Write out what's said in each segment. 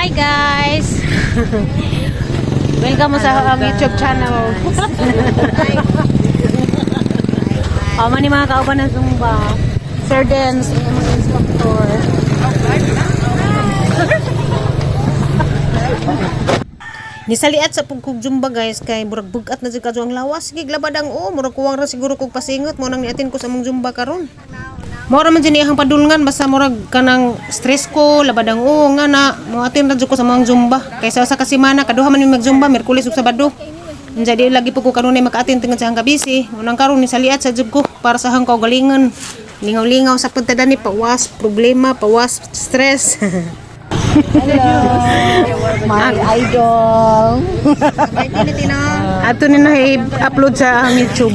Hi guys! Welcome mo sa ang YouTube channel. Pama ni mga kauban ng Zumba. Sir Dance, ang mga instructor. Nisaliat sa pugkog Zumba guys kay murag bugat na kadto ang lawas sige labad ang o murag kuwang ra siguro kog pasingot mo nang niatin ko sa among Zumba karon. Mora man dyan iyang padulngan basta murag kanang stress ko labad ang o nga na mo ra jud ko sa mga Zumba kaysa sa kasimana kaduha man mag Zumba Miyerkules ug Sabado. Unsa di lagi po ko kanunay makaatin tungod sa hangga busy. Unang karon ni saliat sa jud ko para sa hangkaw galingon. Lingaw-lingaw sa puntada ni pawas problema, pawas stress. My idol. Ato ni na i-upload sa ang YouTube.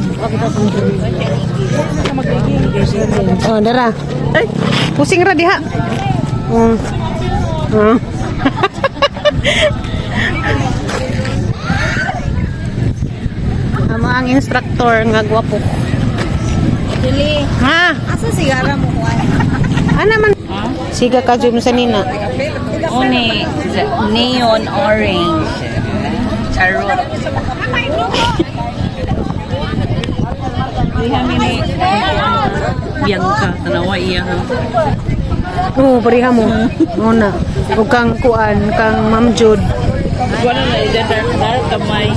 Oh, dara. Ay, pusing ra diha. Mm. Mm. Amo ang instructor nga gwapo. Dili. Ha? Asa sigara mo kuan? Ano man? Siga ka jud sa nina. Uni, neon orange. Charot. Bianca, tanawa iya ha. Oo, pariha mo. Oo na. Ug kang kuan, kang Ma'am Jud. Wala na dark dark kamay.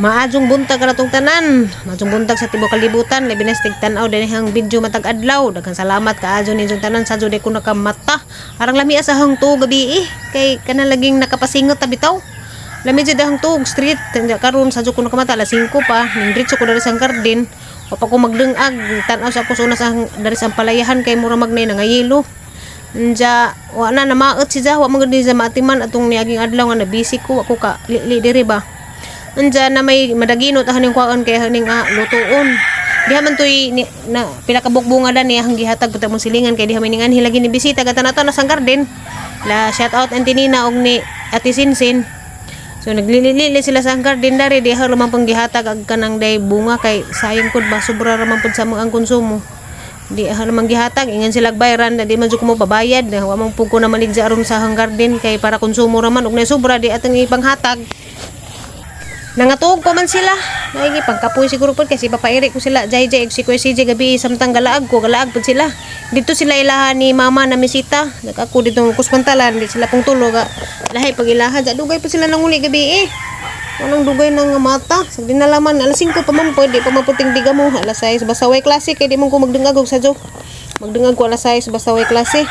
Maadjong buntag karatong tanan. Maadjong buntag sa tibuok kalibutan. Labi na tanaw dinihang video matag adlaw. Daghang salamat kaadyo ni jung tanan sa jud ko nakamata. Arang lami sa hang tu gabi eh. Kay kana laging nakapasingot ta bitaw. Lami jud hang tug street. Karon sa jud ko nakamata alas 5 pa. Ning ko dari sa garden. O pa ko magdengag tanaw sa kusuna sa dari sa palayahan kay mura magnay nga yelo. Nja, wa na na maot si Jah, wa man gud ni sa matiman atong niaging adlaw nga na busy ko, ako ka li, li diri ba. Anja na may madaginot ah ning kuan kay haning ah, lutuon. Diha man toy ni, na pila ka bukbunga dan niya hang gihatag pud mo silingan kay diha may ningan hilagi ni bisita gata nato na sang garden. La shout out Antinina og ni Ate Sinsin. So naglilili sila sa garden dari diha lamang pang gihatag ag kanang day bunga kay sayang pud ba sobra ra man pud sa mga ang konsumo. Di ha lamang gihatag ingan sila bayaran na di man jud mo babayad na wa man pud ko na maligja aron sa hang garden kay para konsumo ra man og nay sobra di atong ipanghatag. Nangatog ko man sila. Naigi pagkapoy siguro po kasi papairik ko sila. Jay jay si Kuya CJ gabi samtang galaag ko galaag po sila. Dito sila ilahan ni mama na misita. Nagako dito kuspantalan di sila pong tulog. ah. Lahay pag ilahan sa dugay po sila nanguli gabi eh. Anong dugay ng mata? Sa dinalaman alas 5 pa man pwede pa maputing diga mo. Alas 6 basta way klase kay di mo ko magdungag og sa jo. Magdungag ko alas 6 basta way klase.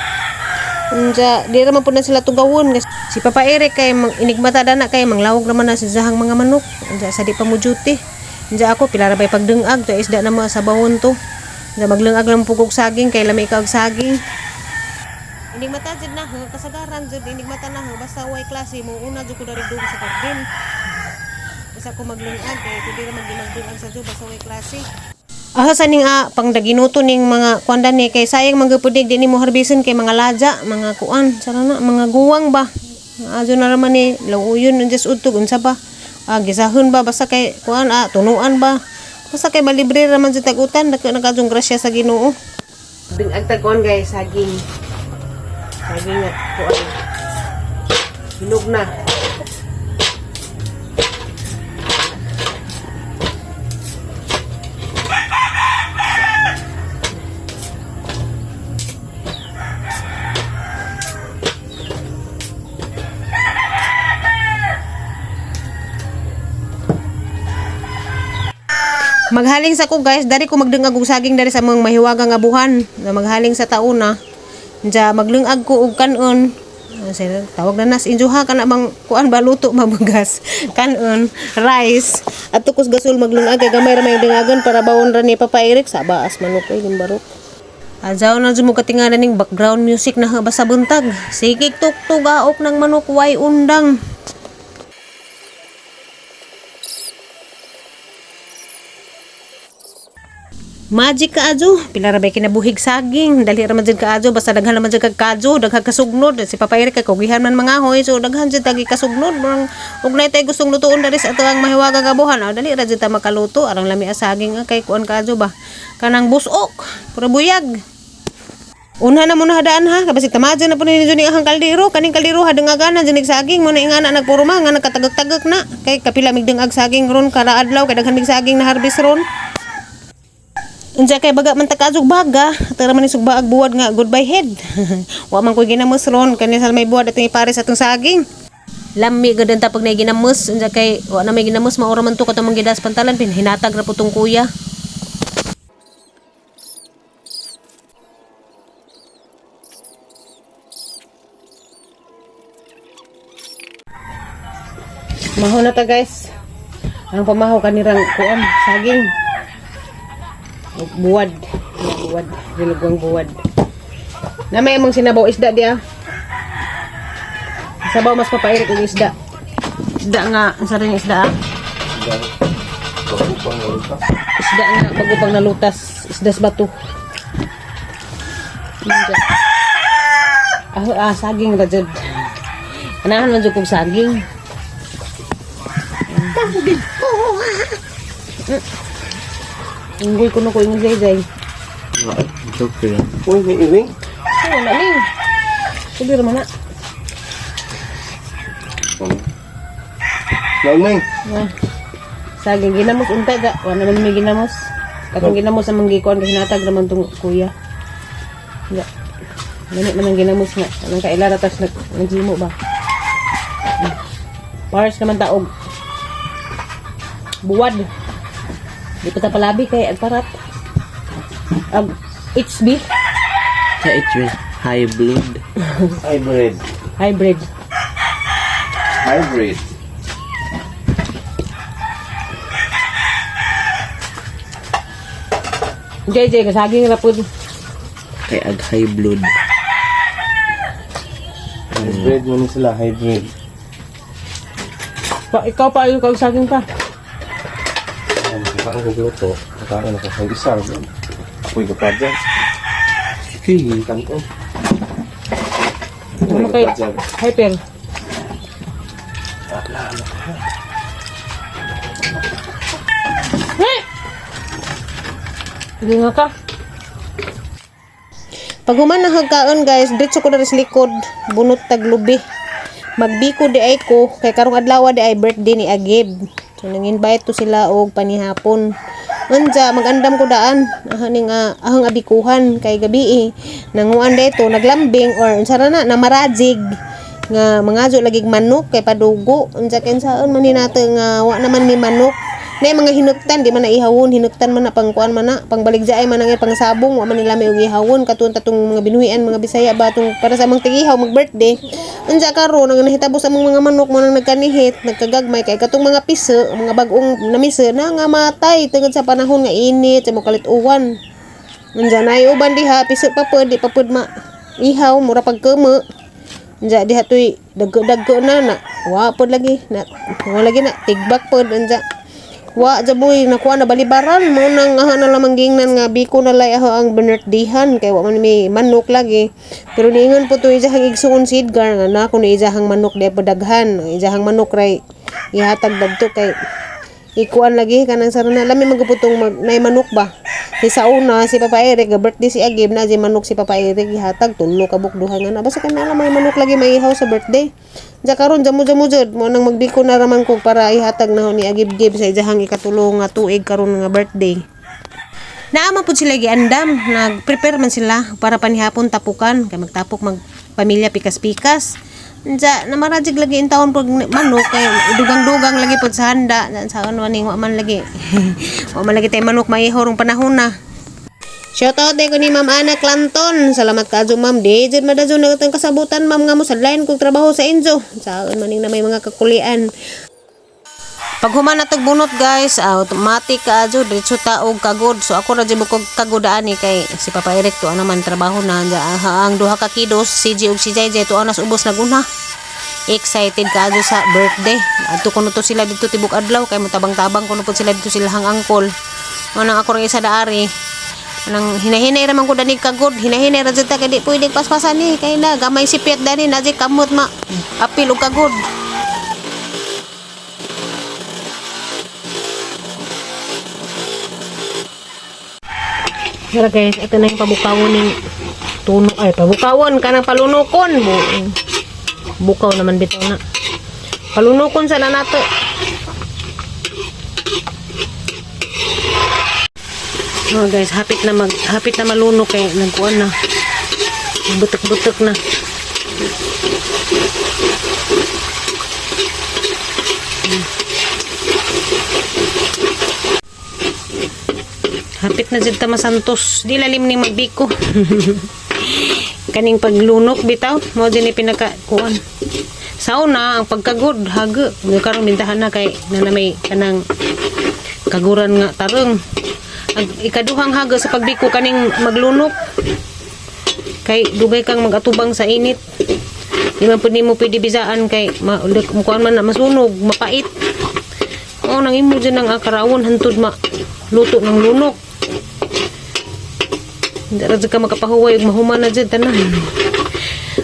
Unja, di naman po na sila tugawon. Si Papa Eric kay inigmata dana kay manglawog naman na si Zahang mga manok. Unja, sa di pa mo duty. Unja ako, pila ra ba'y pagdungag. To isda na mga sa bawon to. Unja, maglungag lang pugog saging kay lamay kag saging. Inigmata jud na, huh? kasagaran jud inigmata na, huh? basta way klase mo una jud ko dari dug sa garden. Basta ko maglungag kay pwede ra magdungag sa jud basta way klase. Aha sa ning ah, pang daginuto ning mga kuanda ni kay sayang magapudig di ni mo harbison kay mga laja, mga kuan, sara na mga guwang ba. Ajo na raman ni lauyon just utog unsa ba? Ah, gisahon ba basta kay kuan ah tunuan ba? Basta kay malibre raman sa tagutan naka nakajong grasya sa Ginoo. Ding agtag kuan guys, saging. Saging nga kuan. Hinog na. Maghaling sa ko guys, dari ko magdungag og saging dari sa mga mahiwagang abuhan. Na maghaling sa tauna. Diya maglungag ko og kanon. Ah, sir, tawag na nas injuha kana bang kuan ba luto mabugas. Kanon, rice. At tukos gasol maglungag kay gamay ra may dingagan para bawon ra ni Papa Eric sa baas manok ay limbarok. Ajaw na mo katinganan ning background music na haba sa buntag. Sikik tuktog aok ng manok way undang. Magic ka ajo, pila ra bay kinabuhig saging, dali ra man jud ka ajo, basta daghan naman jud kag kadyo, daghan kasugnod, si Papa Eric kay kugihan man mga hoy, so daghan jud tagi kasugnod, murang ug nay tay gustong lutuon diri sa atong mahiwaga gabuhan, ah, dali ra jud ta makaluto, arang lami a saging ah, kay kuan ka ajo ba. Kanang busok, pura buyag. Una na muna hadaan ha, kabasi tamadyo na po ni ahang kaldero, kaning kaldero hadangaganan junig saging. Mo na ingana nagpuruma nga nagkatagak-tagak na. Kay kapila migdangag saging ron kada adlaw kay daghan mig saging na harvest ron. Unsa kay baga man takazog baga, tara man ni sugbaag buwad nga goodbye head. Wa man ko ginamos ron kani sa may buwad atong ipare sa atong saging. Lami gud ta pag nay ginamos, unsa kay wa na may ginamos maura man to katong gidas pantalan pin hinatag ra putong kuya. Maho na ta guys. Ang pamahaw kanirang kuan saging. Buwad. Buwad. Dilugwang buwad. Na may among sinabaw isda dia. Sabaw mas papairik og isda. Isda nga, sa rin isda ah. Isda nga, bago pang nalutas. Isda sa bato. Isda. Ah, ah, saging ra jud. Anahan man jud kog saging. Unggoy ko na ko yung jay Uy, may iling. Oh, wala ning. Sige ra man na. Naimay. Ah. Saging ginamos unta ga, wala naman may ginamos. Katong ginamos ang manggikuan kasi natag naman tong kuya. Ya. Ganit man ang ginamos nga. Anong kailara tas nag naghimo ba? Hmm. Pars naman taog. Buwad. Di pa palabi kay agparat. Ag HB Sa it's high blood. Hybrid. hybrid. Hybrid. JJ kasaging ra pud. Kay ag high blood. Hybrid mo sila, hybrid. Pa, ikaw pa ayaw kag saging pa. Kakain ko luto, kakain ako sa isa. Apoy ko pa dyan. Hey. Kanto. Ano kay hyper? Hey! Hindi nga ka. Pag human na hagkaon guys, diretso ko na rin likod, bunot taglubi. Magbiko di ay ko, kay karong adlaw di ay birthday ni Agib. So nang-invite to sila og panihapon. Unja magandam ko daan, ahaning uh, ahang abikuhan kay gabi eh. Nanguan dito naglambing or unsa ra na namarajig nga mangajo lagig manok kay padugo unsa ken saon man ni nato nga naman ni manok na mga hinuktan di man na ihawon hinuktan man na pangkuan man na pangbaligjaay man ang pangsabong wa man nila may ihawon katun tatong mga binuhian mga bisaya ba tong para sa mga tigihaw mag birthday unsa karon ang nahitabo sa mga manok mo nang nagkanihit nagkagagmay kay katong mga piso mga bagong namise na nga matay tungod sa panahon nga init sa mokalit uwan unsa na uban diha piso pa pud di pa pud ma ihaw mura pagkeme Unja diha tuy dagko-dagko na na. Wa pod lagi na. Wa lagi na tigbak pod unja. Wa jaboy nakuha na balibaran mo nang aha na lamang gingnan nga biko na lay aho ang birthdayhan kay wa man may manok lagi. Pero niingon po to ijahang igsuon si Edgar nga na kuno ijahang manok di padaghan. Ijahang manok ray ihatag dadto kay ikuan lagi kanang sarana lami maguputong mag nay manok ba. Di sa una si Papa Eric birthday si Agib na di manok si Papa Eric ihatag tulo ka bukduhan nga na basta kana lang may manok lagi may ihaw sa birthday. Ja karon jamu jamu jud mo nang magbiko na raman ko para ihatag na ni Agib Gib sa ijahang ikatulong nga tuig karon nga birthday. Naama po sila giandam, nag-prepare man sila para panihapon tapukan, kay magtapok mag pamilya pikas-pikas. Sa namarajig lagi in taon pag manok kay dugang-dugang lagi pod sa handa sa ano ning wa man lagi. wa man lagi tay manok maihorong panahon na. Shoutout day ko ni Ma'am Ana Clanton. Salamat ka ma'am. Di jud madadyo na kasabutan ma'am nga mo sadlayan kog trabaho sa Enzo. Sa maning na may mga kakulian. Pag human na tag bunot guys, automatic ka adyo diretso ta og kagod. So ako ra jud kog kagudaan ni kay si Papa Eric to naman trabaho na ang duha ka kidos si G ug si JJ to anas ubos na guna. Excited ka adyo sa birthday. Adto kuno to sila dito tibok adlaw kay mutabang-tabang kuno po sila dito silang angkol. Manang ako ra isa daari. Nang hinahinay raman ko dani kagod, hinahinay ra ta kay di pwede paspasan ni kay na gamay sipyat dani na kamot ma apil og kagod. Tara guys, ito na yung pabukawon ng tuno ay pabukawon kanang palunokon bu bukaw naman bitaw na palunokon sana nato Oh guys, hapit na mag hapit na malunok kay nagkuan na. Butok-butok na. Hmm. Hapit na jud ta masantos. Di lalim ni magbiko. Kaning paglunok bitaw, mo din ni pinaka kuan. Sa una, ang pagkagod. Nga karon bintahan na kay na na may kanang kaguran nga tarong. Ang ikaduhang haga sa pagbiko kaning maglunok. Kay dugay kang magatubang sa init. Di man pud nimo pwede bisaan kay ma kuan man na masunog, mapait. Oh, nang imo dyan ang akarawon hantod ma luto ng lunok. Hindi ra jud ka makapahuway ug mahuman na jud tanan.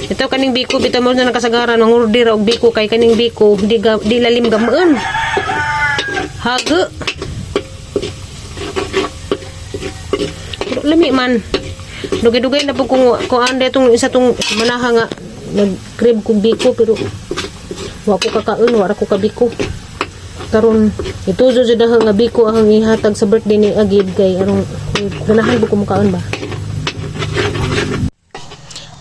Ito kaning biko bitaw mo na nakasagaran ng order og biko kay kaning biko di, ga, di lalim gamaan. Haga. Pero man. Dugay-dugay na po kung kung ande tong isa tong manaha nga nag-crib kong biko pero wa ko kakaon, wa ra ko kabiko. Karon ito jud nga biko ang ihatag sa birthday ni Agid kay arong ganahan ko kumukaon ba.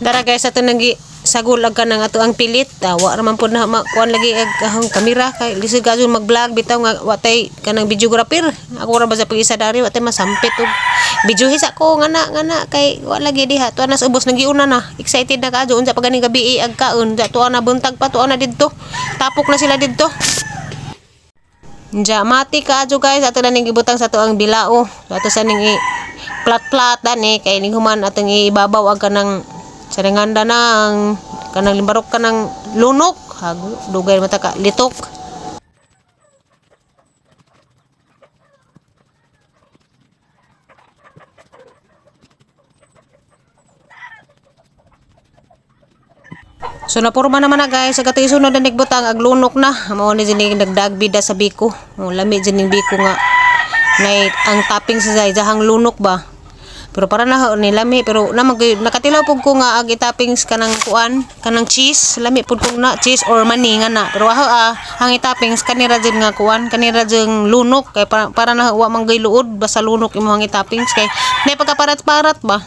Dara guys ato nagi sagol ag kanang ato ang pilit. Ah, wa raman pud na makuan lagi ag ahong kamera. Kay lisod ka mag-vlog bitaw nga wa tay kanang videographer. Ako ra ba sa pag-isa dari wa tay masampit og video ko. Ngana ngana kay wa lagi diha. Tuwa nas ubos nagiuna na. Excited na ka unsa pa ganing gabi ag kaon. Tuwa na buntag pa tuwa na didto. Tapok na sila didto. Ja, mati ka adyo guys. Ato na ning gibutang sa to ang bilao. Ato sa ning plat-plat dani kay ning human atong ibabaw ang kanang saranganda ng kanang limbarok kanang lunok. Hago, dugay mata ka litok. So napurma naman na guys, sa katuy sunod na nagbutang aglunok na. Mao ni jining nagdagbida sa biko. Mo lami jining biko nga nay ang topping sa zay lunok ba. Pero para na ni lami pero na mag nakatilaw pud ko nga ah, agi toppings kanang kuan, kanang cheese, lami pud ko na cheese or mani nga na. Pero aho ah, ang toppings kanira jud nga kuan, kanira jud lunok kay para, para na wa man luod basta lunok imong toppings kay nay pagkaparat-parat ba.